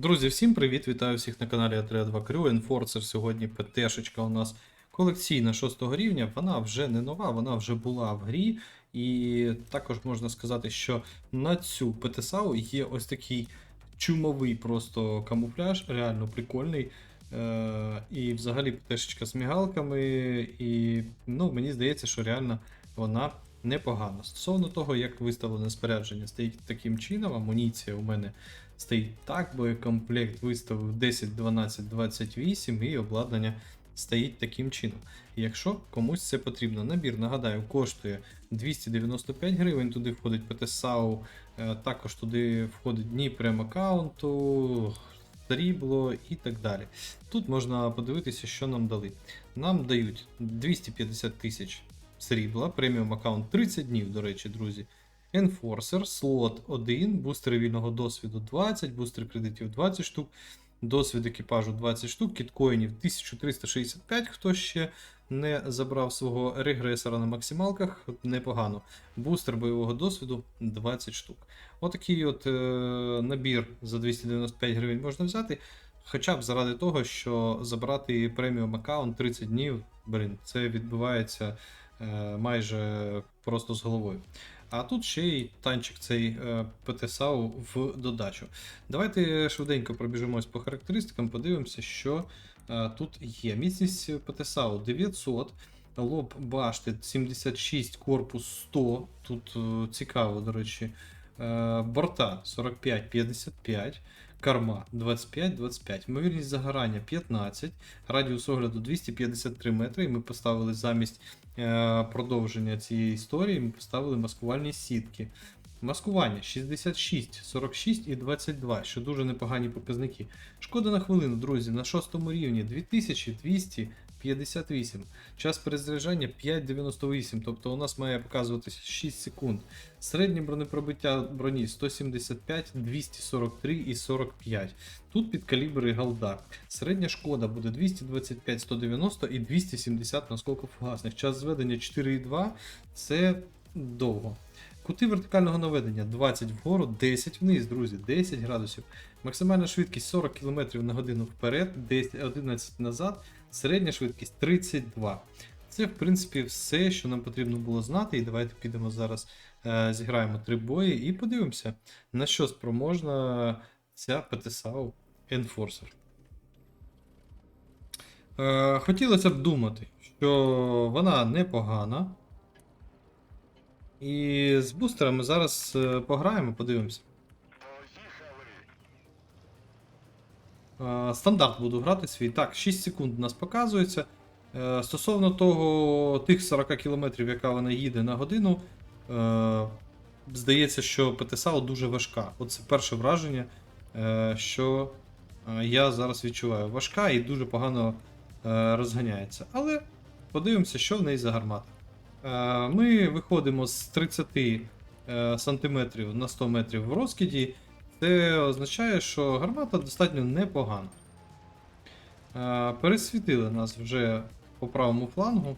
Друзі, всім привіт! Вітаю всіх на каналі А32 Crew. Enforcer сьогодні ПТшечка у нас колекційна 6 рівня. Вона вже не нова, вона вже була в грі. І також можна сказати, що на цю ПТСАУ є ось такий чумовий просто камуфляж, реально прикольний. Е- і взагалі ПТшечка з мігалками. І ну, мені здається, що реально вона непогана. Стосовно того, як виставлене спорядження стоїть таким чином, амуніція у мене стоїть так, боєкомплект виставив 10, 12, 28 і обладнання стоїть таким чином. Якщо комусь це потрібно, набір, нагадаю, коштує 295 гривень, туди входить ПТСАУ, е, також туди входить дні прем-аккаунту, срібло і так далі. Тут можна подивитися, що нам дали. Нам дають 250 тисяч срібла, преміум аккаунт 30 днів, до речі, друзі. Enforcer, слот 1, бустери вільного досвіду 20, бустери кредитів 20 штук, досвід екіпажу 20 штук, кіткоїнів 1365, хто ще не забрав свого регресора на максималках, непогано. Бустер бойового досвіду 20 штук. Отакий от е, набір за 295 гривень можна взяти. Хоча б заради того, що забрати преміум аккаунт 30 днів, блін, це відбувається майже просто з головою. А тут ще й танчик цей е, ПТСАУ в додачу. Давайте швиденько пробіжимось по характеристикам, подивимося, що е, тут є. Міцність ПТСАУ 900, лоб башти 76, корпус 100. Тут е, цікаво, до речі. Е, борта 45-55, карма 25-25, ймовірність загорання 15, радіус огляду 253 метри. І ми поставили замість е, продовження цієї історії, ми поставили маскувальні сітки. Маскування 66, 46 і 22, що дуже непогані показники. Шкода на хвилину, друзі, на шостому рівні 2258. Час перезаряджання 5,98, тобто у нас має показуватися 6 секунд. Середнє бронепробиття броні 175, 243 і 45. Тут під калібри галда. Середня шкода буде 225, 190 і 270 наскільки фугасних. Час зведення 4,2 це довго. Кути вертикального наведення 20 вгору, 10 вниз, друзі, 10 градусів. Максимальна швидкість 40 км на годину вперед, 10, 11 назад, середня швидкість 32. Це, в принципі, все, що нам потрібно було знати. І давайте підемо зараз, е, зіграємо три бої і подивимося, на що спроможна ця ПТСАУ Enforcer. Е, хотілося б думати, що вона непогана. І з бустерами зараз е, пограємо, подивимося. Стандарт буду грати свій. Так, 6 секунд у нас показується. Е, Стосовно того, тих 40 км, яка вона їде на годину, е, здається, що ПТСАУ дуже важка. Оце перше враження, е, що е, я зараз відчуваю. Важка і дуже погано е, розганяється. Але подивимося, що в неї за гармата. Е, Ми виходимо з 30 е, сантиметрів на 100 метрів в розкиді. Це означає, що гармата достатньо непогана. Е, Пересвітили нас вже по правому флангу.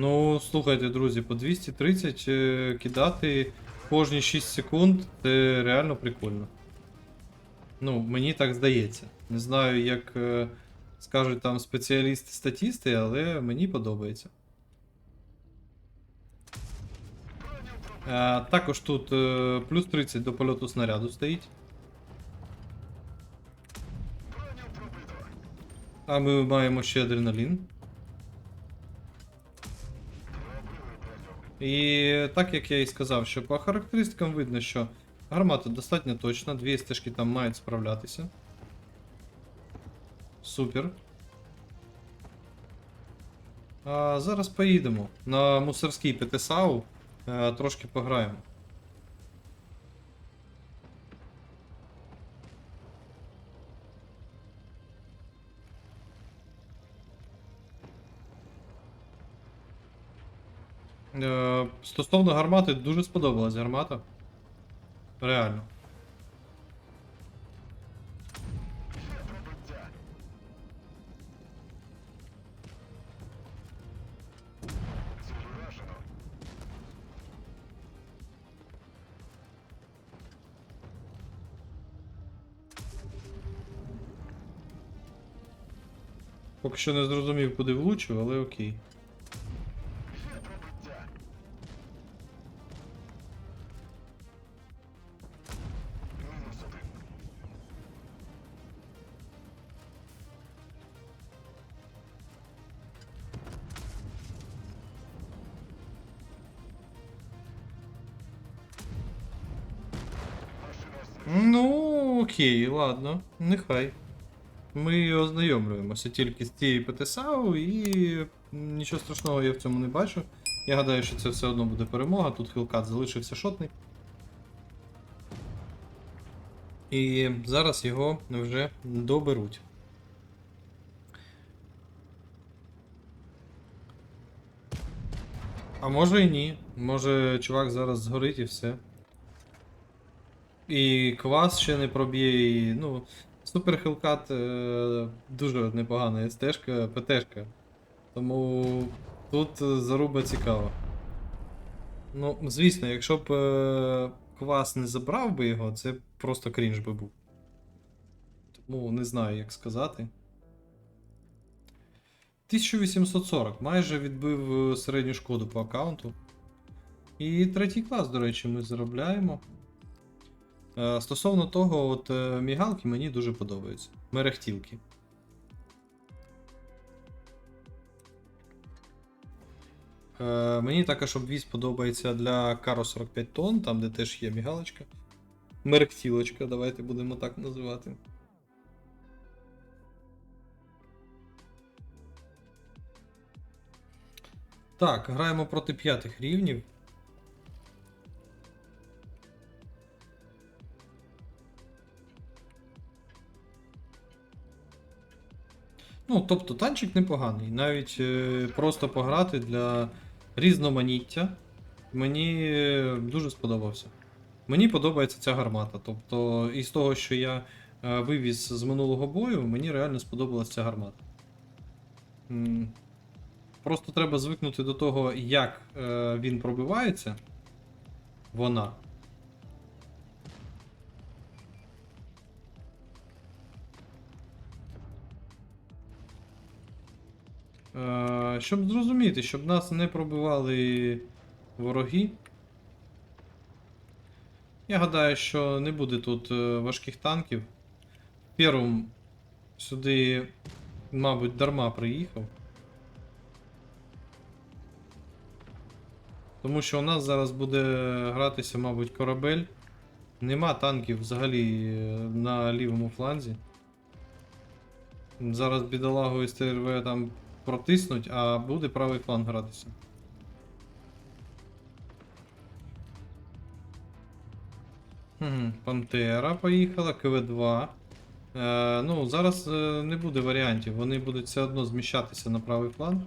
Ну, слухайте, друзі, по 230 е, кидати кожні 6 секунд це реально прикольно. Ну, мені так здається. Не знаю, як е, скажуть там спеціалісти-статісти, але мені подобається. Е, також тут плюс 30 до польоту снаряду стоїть. А ми маємо ще адреналін. І так як я і сказав, що по характеристикам видно, що гармата достатньо точна, дві стежки там мають справлятися. Супер. А зараз поїдемо на мусорський ПТСАУ, е, трошки пограємо. Е, Стосовно гармати, дуже сподобалась гармата. Реально. Поки що не зрозумів, куди влучив, але окей. Окей, ладно, нехай. Ми ознайомлюємося тільки з цією ПТСАУ і нічого страшного я в цьому не бачу. Я гадаю, що це все одно буде перемога. Тут Хілкат залишився шотний. І зараз його вже доберуть. А може і ні. Може чувак зараз згорить і все. І квас ще не проб'є, і, ну. Супер Хелкат е, дуже непогана СТшка, ПТшка. Тому тут заруба цікава. Ну, звісно, якщо б е, квас не забрав би його, це просто крінж би був. Тому не знаю, як сказати. 1840, майже відбив е, середню шкоду по аккаунту. І третій клас, до речі, ми заробляємо. Е, Стосовно того, от е, мігалки мені дуже подобаються. Мерехтілки. Е, Мені також обвіз подобається для Каро 45 тонн, там де теж є мігалочка. Мерехтілочка, давайте будемо так називати. Так, граємо проти п'ятих рівнів. Ну, тобто танчик непоганий. Навіть е, просто пограти для різноманіття. Мені е, дуже сподобався. Мені подобається ця гармата. Тобто, із того, що я е, вивіз з минулого бою, мені реально сподобалася ця гармата. М, Просто треба звикнути до того, як е, він пробивається. Вона. Щоб зрозуміти, щоб нас не пробивали вороги. Я гадаю, що не буде тут е, важких танків. Перум сюди, мабуть, дарма приїхав. Тому що у нас зараз буде гратися, мабуть, корабель. Нема танків взагалі е, на лівому фланзі. Зараз бідолагу СТРВ там протиснуть, а буде правий фланг гратися. Угу, Пантера поїхала, КВ-2. Е, ну, зараз е, не буде варіантів, вони будуть все одно зміщатися на правий фланг.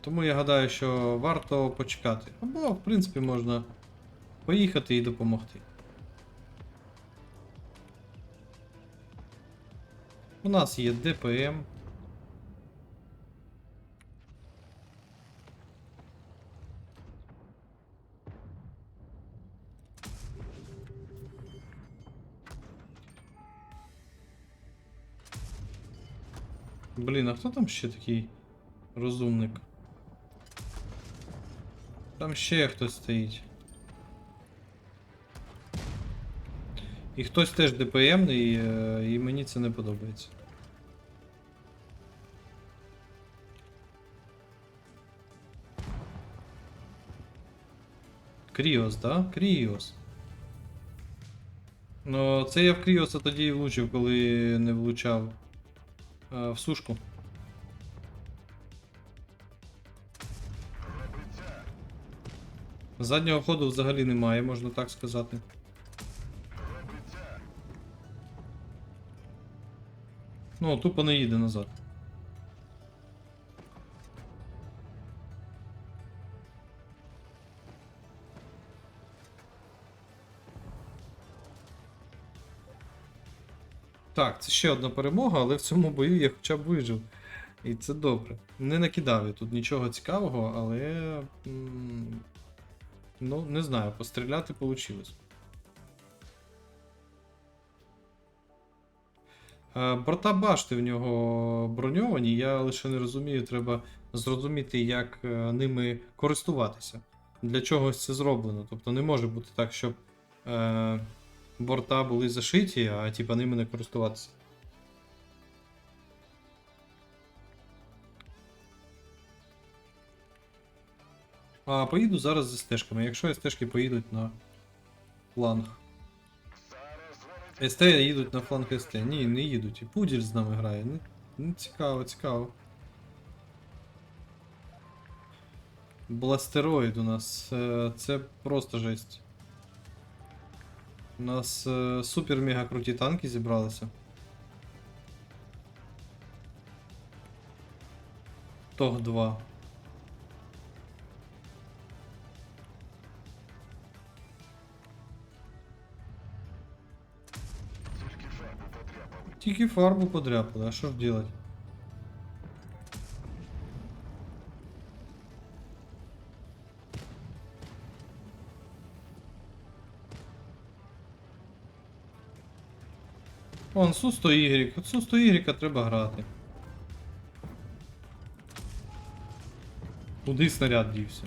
Тому я гадаю, що варто почекати. Або, в принципі, можна поїхати і допомогти. У нас є ДПМ. Блін, а хто там ще такий розумник? Там ще хтось стоїть. І хтось теж ДПМний, е, і мені це не подобається. Кріос, да? Кріос. Ну, це я в Кріоса тоді і влучив, коли не влучав е, в сушку. Заднього ходу взагалі немає, можна так сказати. Ну, тупо не їде назад. Так, це ще одна перемога, але в цьому бою я хоча б вижив. І це добре. Не накидав я тут нічого цікавого, але. Ну, не знаю, постріляти вийшло. Борта башти в нього броньовані, я лише не розумію, треба зрозуміти, як е, ними користуватися. Для чогось це зроблено. Тобто не може бути так, щоб е, борта були зашиті, а типа ними не користуватися. А поїду зараз зі стежками. Якщо стежки поїдуть на фланг. СТ їдуть на фланг СТ. Ні, не їдуть. І Пуділь з нами грає. Не, не цікаво, цікаво. Бластероїд у нас. е, Це просто жесть. У нас е, супер мега круті танки зібралися. Тог 2. Тільки фарбу подряпали, а що ж делать? Вон, Су-100Y. От Су-100Y треба грати. Куди снаряд дівся?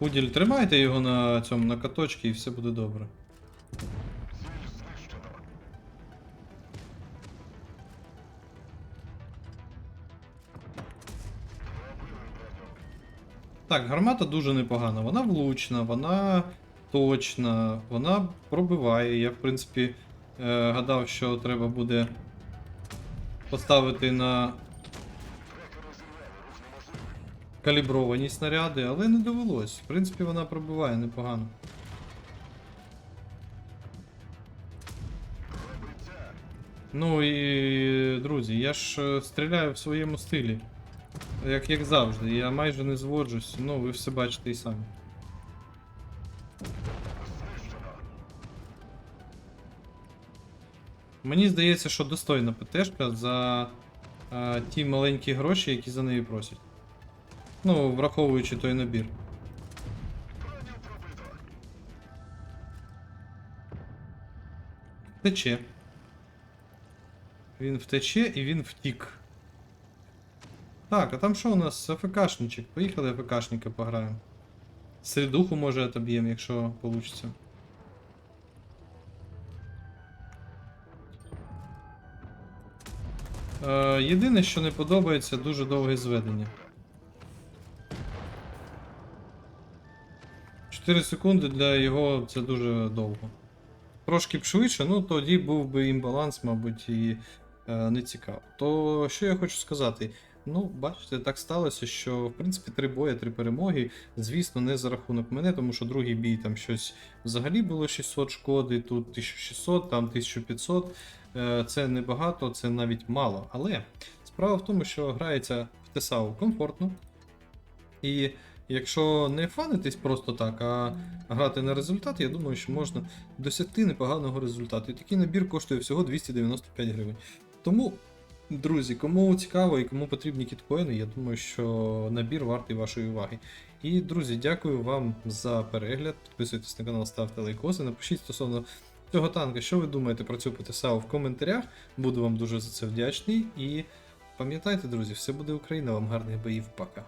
Пуділь, тримайте його на цьому на каточці і все буде добре. Так, гармата дуже непогана. Вона влучна, вона точна, вона пробиває. Я, в принципі, е, гадав, що треба буде поставити на калібровані снаряди, але не довелось. В принципі, вона пробиває непогано. Ну і друзі, я ж е, стріляю в своєму стилі. Як, як завжди, я майже не зводжусь, ну ви все бачите і самі. Мені здається, що достойна ПТшка за е, ті маленькі гроші, які за неї просять. Ну, враховуючи той набір. Втече. Він втече і він втік. Так, а там що у нас? АФКшничок. Поїхали АФКшника пограємо. Середуху може отоб'ємо, якщо вийде. Єдине, що не подобається, дуже довге зведення. 4 секунди для його це дуже довго. Трошки б швидше, ну тоді був би імбаланс, мабуть, і е, не цікаво. То що я хочу сказати? Ну, бачите, так сталося, що в принципі три бої, три перемоги. Звісно, не за рахунок мене, тому що другий бій там щось взагалі було 600 шкоди, тут 1600, там 1500. Е, Це небагато, це навіть мало. Але справа в тому, що грається в ТСАУ комфортно. І якщо не фанитись просто так, а грати на результат, я думаю, що можна досягти непоганого результату. І такий набір коштує всього 295 гривень. Тому, друзі, кому цікаво і кому потрібні кіткоїни, я думаю, що набір вартий вашої уваги. І, друзі, дякую вам за перегляд. Підписуйтесь на канал, ставте лайкоси. Напишіть стосовно цього танка, що ви думаєте про цю ПТСАУ в коментарях. Буду вам дуже за це вдячний. І пам'ятайте, друзі, все буде Україна, вам гарних боїв, пока.